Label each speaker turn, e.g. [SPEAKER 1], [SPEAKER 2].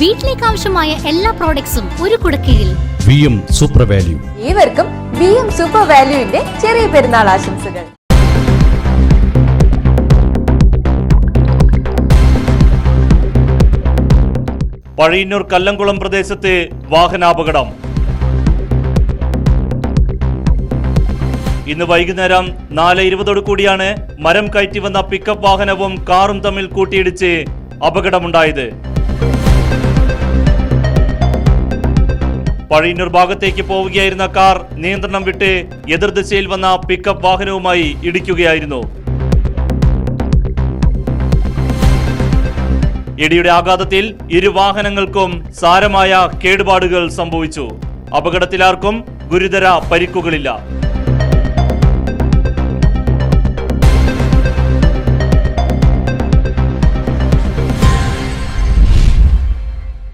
[SPEAKER 1] വീട്ടിലേക്ക് ആവശ്യമായ എല്ലാ പ്രോഡക്ട്സും ഒരു കുടക്കീഴിൽ.
[SPEAKER 2] വി എം സൂപ്പർ വാല്യൂ
[SPEAKER 3] ഏവർക്കും വി എം സൂപ്പർ വാല്യൂവിന്റെ ചെറിയ പെരുന്നാൾ ആശംസകൾ.
[SPEAKER 4] പഴയന്നൂർ കല്ലംകുളം പ്രദേശത്തെ വാഹനാപകടം. ഇന്ന് വൈകുന്നേരം നാല് ഇരുപതോടു കൂടിയാണ് മരം കയറ്റി വന്ന പിക്കപ്പ് വാഹനവും കാറും തമ്മിൽ കൂട്ടിയിടിച്ച് അപകടമുണ്ടായത്. പഴയന്നൂർ ഭാഗത്തേക്ക് പോവുകയായിരുന്ന കാർ നിയന്ത്രണം വിട്ട് എതിർദിശയിൽ വന്ന പിക്കപ്പ് വാഹനവുമായി ഇടിക്കുകയായിരുന്നു. ഇടിയുടെ ആഘാതത്തിൽ ഇരു വാഹനങ്ങൾക്കും സാരമായ കേടുപാടുകൾ സംഭവിച്ചു. അപകടത്തിലാർക്കും ഗുരുതര പരിക്കുകളില്ല.